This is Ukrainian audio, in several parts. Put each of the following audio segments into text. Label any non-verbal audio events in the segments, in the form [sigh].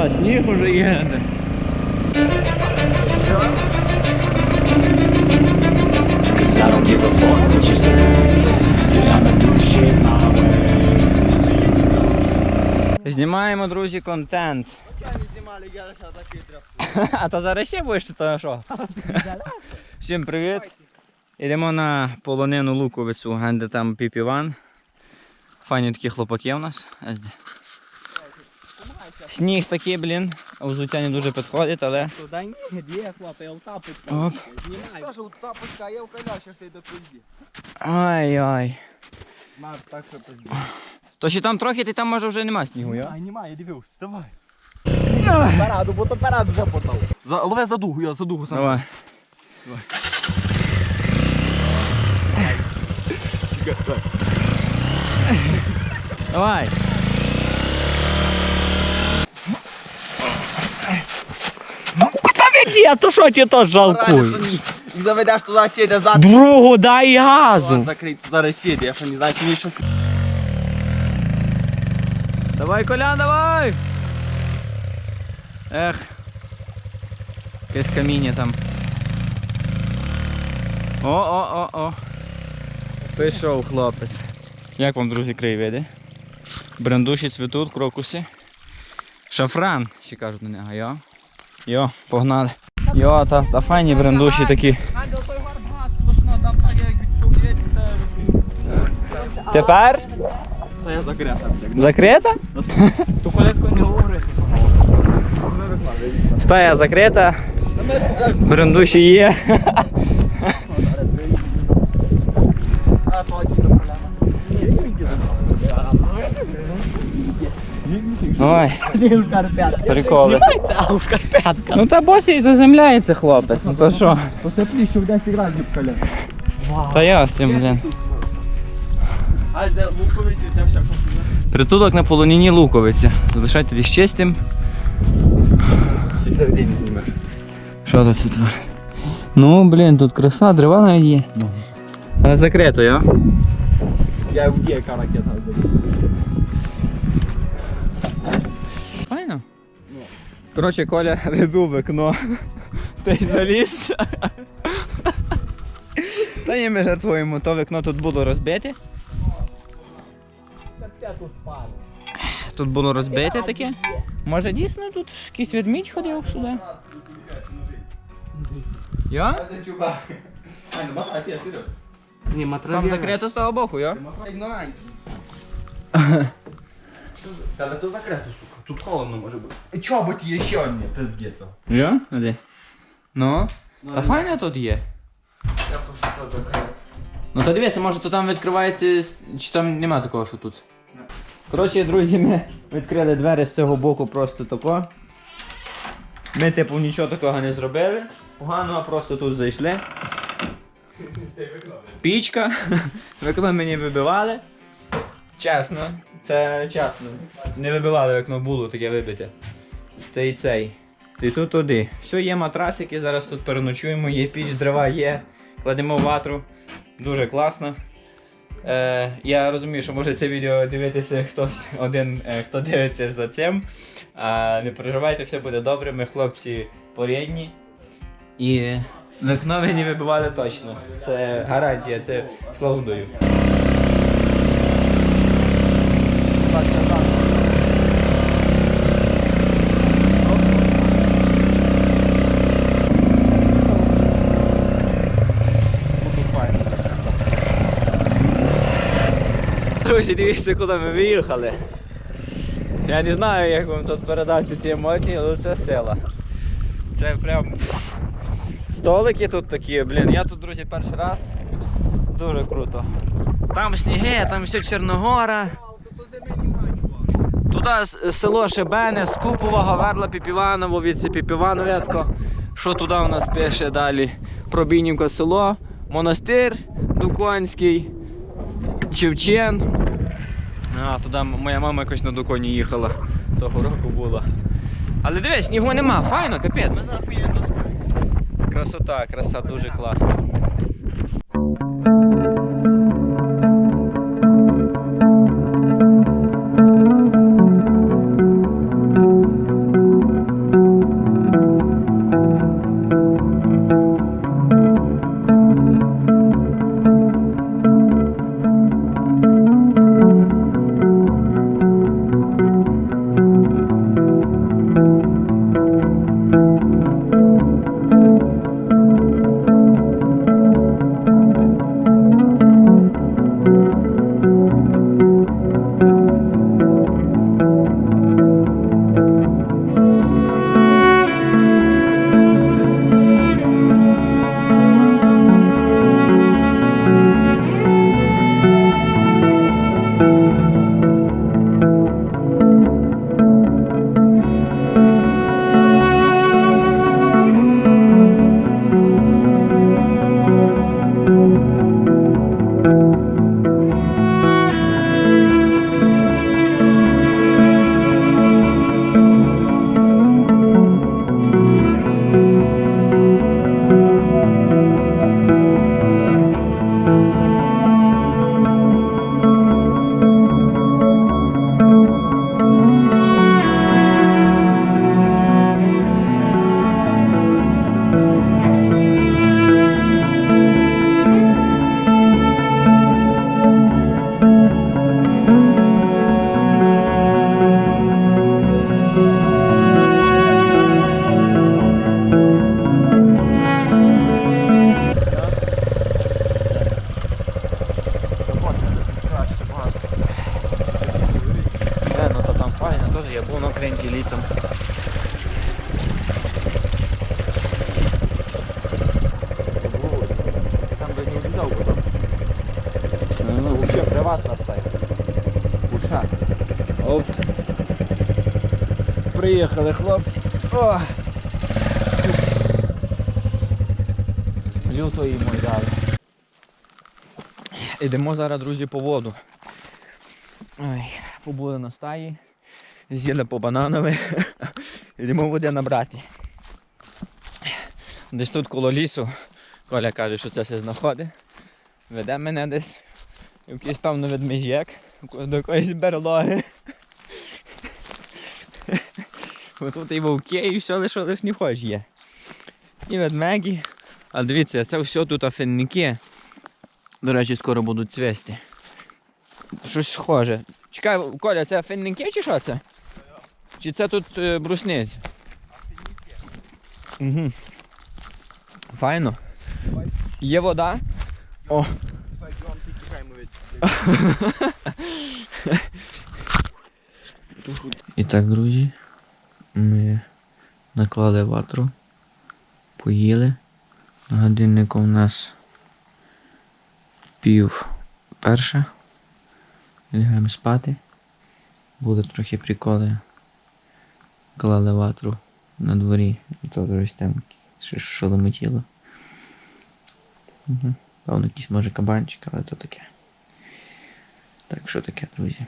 О, сніг уже є. Cause Знімаємо, друзі, контент. [laughs] А то зараз ще будеш, чи то що? [laughs] Всім привіт. Йдемо на полонину Луковицю, де там. Файні такі хлопаки у нас. Сніг такий, блін, а взуття не дуже підходить, але. Тапочка. Оп. Знімай. Скажу, тапочка, я вкаляв, ще до пизді. Ай-ай. На, так що пизді. То ще там трохи, ти там може вже нема снігу, я? Ай, немає, дивився, давай. Параду, бо то параду вже потав. За, лове за дугу, я за дугу сам. Давай. Давай. Куди а то що ти то жалкуєш? Заведеш туди сідя зад. Другу дай газу. Закрить, зараз сідя, я що не знаю, мені щось. Давай, Колян, давай! Ех. Якесь каміння там. О, о, о, о. Пішов хлопець. Як вам, друзі, краєвиди? Брендуші цвітуть, крокуси. Шафран, ще кажуть на нього, йо. Йо, погнали. Йо, та, та файні брендуші такі. Відчується. Тепер? Це я закрета. Закрита? Ту колядку не говори. Стая закрита. Брендуші є. А, то один до поляна. Ой, приколи. Знімається, а у шкарпетка. Ну та босі і заземляється хлопець, ну то що? Потепліше в 10 градусів коля. Та я з цим, блін. Луковиці. Притулок на полоніні Луковиця. Залишайте ліс чистим. Ще середині знімеш. Що тут це твар? Ну, блін, тут краса, дерева навіть є. Але закрито, я. Я в яка ракета. Коротше, Коля [laughs] вибив вікно. Та й заліз. Та ні, ми жартуємо, то вікно тут було розбите. Тут було розбите таке. Може дійсно тут якийсь ведмідь ходив сюди? Я? Ні. Там закрито з того боку, я? [laughs] Але то закрито, сука. Тут холодно може бути. Чоботи є ще одні. Пиздето. Я? А де? Ну? Та файно тут є. Я просто то закрито. Ну то дивися, може то там відкривається, чи там нема такого, що тут. Коротше, друзі, ми відкрили двері з цього боку просто тако. Ми, типу, нічого такого не зробили. Погано, просто тут зайшли. Пічка. [laughs] Вікно мені вибивали. Чесно, це чесно. Не вибивали вікно, було таке вибите. Та й цей. І тут туди. Все, є матрасики, зараз тут переночуємо, є піч, дрова є, кладемо ватру. Дуже класно. Е, я розумію, що може це відео дивитися хтось один, е, хто дивиться за цим. А, не переживайте, все буде добре, ми хлопці порідні. І вікно ви не вибивали точно. Це гарантія, це Друзі, дивіться, куди ми виїхали. Я не знаю, як вам тут передати ці емоції, але це сила. Це прям. Столики тут такі, блін, я тут, друзі, перший раз. Дуже круто. Там сніги, там все Чорногора. Туди село Шебене, Скупова, Говерла, Піпіваново, від Піпівановятко. Що туди у нас пише далі? Пробійнівка село, монастир Дуконський. Чевчен. А, туди моя мама якось на Дуконі їхала. Того року була. Але дивись, снігу нема, файно, капець. Красота, краса дуже класна. Ватра стає. Уша. Оп. Приїхали хлопці. О! Люто їм дали. Ідемо зараз, друзі, по воду. Ой, побули на стаї. З'їли по бананове. Йдемо [laughs] води набрати. Десь тут коло лісу. Коля каже, що це все знаходить. Веде мене десь якийсь певно ведмежек до якоїсь берлоги. Ось тут і вовки, і все лише лиш не хоч є. І ведмеді. А дивіться, це все тут афінники. До речі, скоро будуть цвісти. Щось схоже. Чекай, Коля, це афінники чи що це? Чи це тут е, брусниць? Угу. Файно. Є вода. О. І так, друзі, ми наклали ватру, поїли. На годиннику у нас пів перша. Лягаємо спати. Були трохи приколи. Клали ватру на дворі. І то щось там шолометіло. Угу. Певно, якийсь може кабанчик, але то таке. Так, що таке, друзі?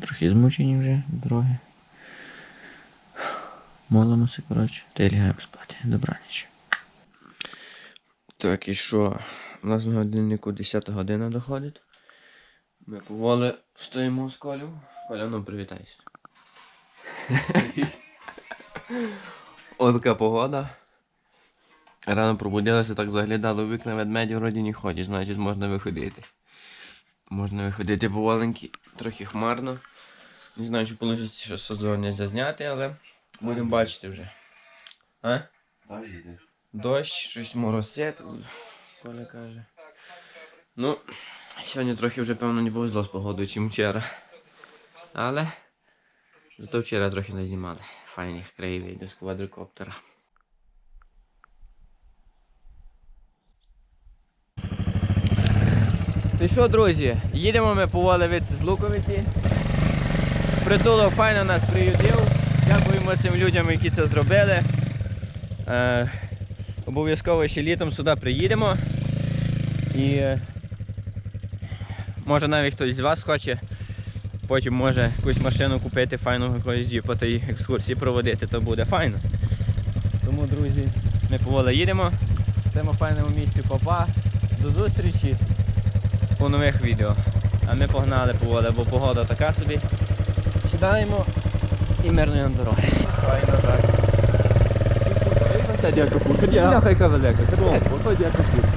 Трохи змучені вже дороги. Молимося, коротше, та й лягаємо спати. Добраніч. Так, і що? У нас на годиннику 10 година доходить. Ми поволі стоїмо з Колю. Коля, ну привітайся. [laughs] Ось така погода. Рано пробудилися, так заглядали в вікна ведмеді вроді не ходять, значить можна виходити. Можна виходити поволеньки, трохи хмарно. Не знаю, чи вийде щось сезоння зазняти, але будемо бачити вже. А? Дощ, щось моросить, Коля каже. Ну, сьогодні трохи вже, певно, не повезло з погодою, чим вчора. Але зато вчора трохи не знімали. Файних краєвидів з квадрокоптера. Ти що, друзі? Їдемо ми по Волевиці з Луковиці. Притулок файно нас приютив. Дякуємо цим людям, які це зробили. Е, обов'язково ще літом сюди приїдемо. І е, може навіть хтось з вас хоче. Потім може якусь машину купити, файну якоїсь джіпа та екскурсії проводити, то буде файно. Тому, друзі, ми поволі їдемо. В файному місці Попа. До зустрічі у нових відео. А ми погнали поволі, бо погода така собі. Сідаємо і мирної нам дороги. Файно так. Це дяка курка, Бляха, яка велика. Ото дяка курка.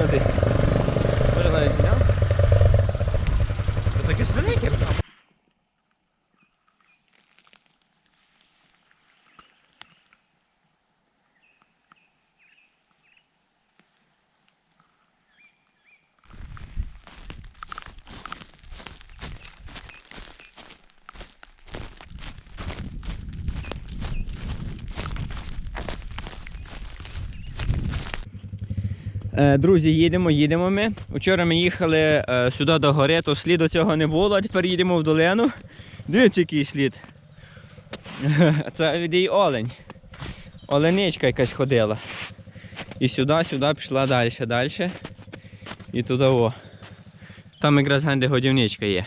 Ходи. Може навіть зняв? Це таке велике. Е, Друзі, їдемо, їдемо ми. Вчора ми їхали е, сюди до гори, то сліду цього не було, а тепер їдемо в долину. Дивіться, який слід. [laughs] Це від її олень. Оленичка якась ходила. І сюди, сюди пішла далі, далі. І туди о. Там якраз генде годівничка є.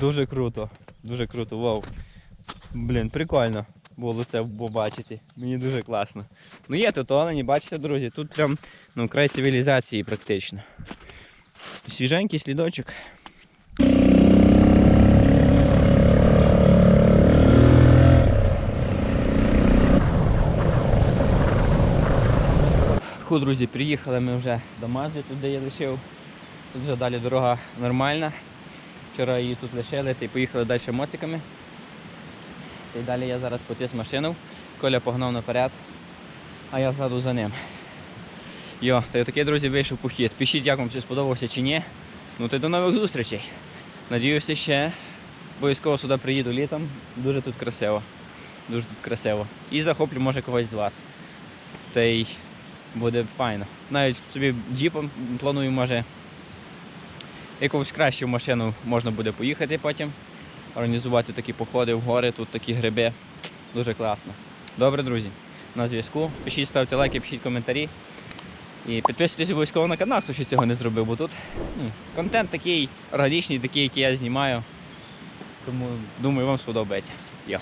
Дуже круто. Дуже круто, вау. Блін, прикольно було це побачити. Мені дуже класно. Ну є тут олені, бачите, друзі, тут прям ну, край цивілізації практично. Свіженький слідочок. Фу, друзі, приїхали ми вже до Мазди, тут де я лишив. Тут вже далі дорога нормальна. Вчора її тут лишили та й поїхали далі моциками. Й далі я зараз потис машину. Коля погнав наперед, а я ззаду за ним. Йо, та й такий, друзі, вийшов похід. Пишіть, як вам це сподобався чи ні. Ну та й до нових зустрічей. Надіюся, ще обов'язково сюди приїду літом. Дуже тут красиво. Дуже тут красиво. І захоплю, може, когось з вас. Та й Буде файно. Навіть собі джіпом планую, може, якусь кращу машину можна буде поїхати потім. Організувати такі походи в гори, тут такі гриби. Дуже класно. Добре, друзі. На зв'язку. Пишіть, ставте лайки, пишіть коментарі. І підписуйтесь обов'язково на канал, хто ще цього не зробив, бо тут м, контент такий органічний, такий, який я знімаю. Тому думаю, вам сподобається. Йо.